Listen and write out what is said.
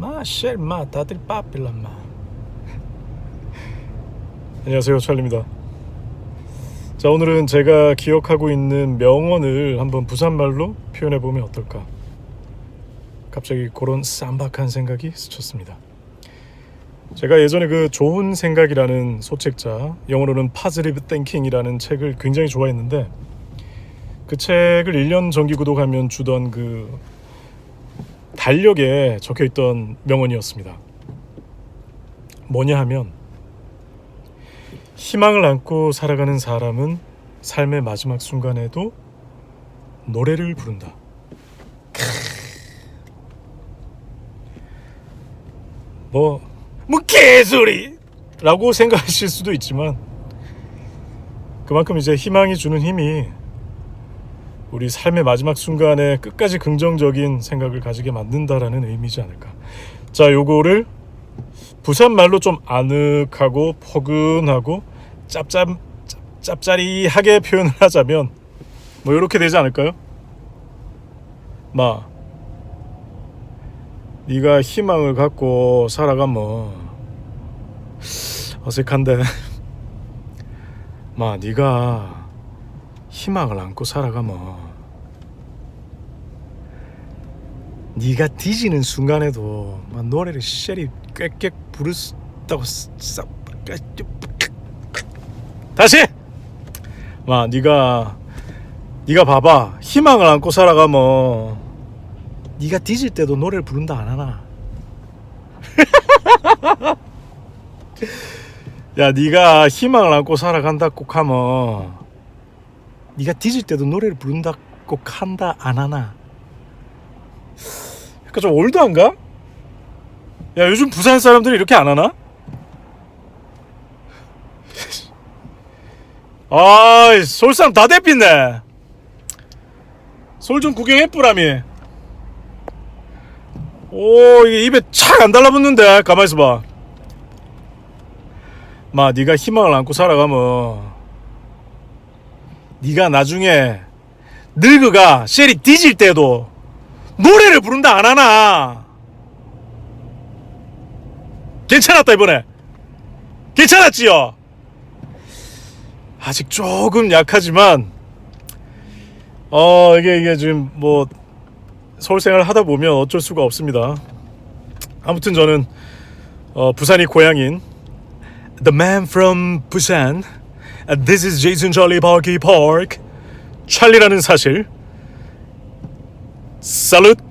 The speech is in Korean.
마, 쉘, 마, 다들 빠빌라, 마. 안녕하세요, 찰리입니다. 자, 오늘은 제가 기억하고 있는 명언을 한번 부산말로 표현해 보면 어떨까? 갑자기 그런 쌈박한 생각이 스쳤습니다. 제가 예전에 그 좋은 생각이라는 소책자, 영어로는 파즈리브 땡킹이라는 책을 굉장히 좋아했는데 그 책을 1년 정기 구독하면 주던 그 달력에 적혀 있던 명언이었습니다. 뭐냐 하면 희망을 안고 살아가는 사람은 삶의 마지막 순간에도 노래를 부른다. 뭐, 뭐 개소리 라고 생각하실 수도 있지만 그만큼 이제 희망이 주는 힘이 우리 삶의 마지막 순간에 끝까지 긍정적인 생각을 가지게 만든다라는 의미지 않을까. 자, 요거를 부산 말로 좀 아늑하고 포근하고 짭짭 짭- 짭짜리하게 표현을 하자면 뭐 이렇게 되지 않을까요? 마, 네가 희망을 갖고 살아가면 어색한데, 마, 네가 희망을 안고 살아가면 네가 뒤지는 순간에도 막 노래를 쉐리 꽥꽥 부르다고 싹 다시! 마 네가 네가 봐봐. 희망을 안고 살아가면 네가 뒤질 때도 노래를 부른다 안 하나? 야 네가 희망을 안고 살아간다 꼭 하면 네가 뒤질 때도 노래를 부른다 꼭 한다 안 하나 약간 좀 올드한가? 야 요즘 부산 사람들이 이렇게 안 하나? 아 솔상 다 대핀네 솔 좀 구경해 뿌라미 오 이게 입에 착 안 달라붙는데 가만히 있어 봐 마 네가 희망을 안고 살아가면 네가 나중에 늙어가 쉘이 뒤질 때도 노래를 부른다 안 하나? 괜찮았다 이번에. 괜찮았지요? 아직 조금 약하지만 어 이게 이게 지금 뭐 서울 생활 하다 보면 어쩔 수가 없습니다. 아무튼 저는 어, 부산이 고향인 The man from Busan This is Jason Charlie Parky Park 찰리라는 사실 살룻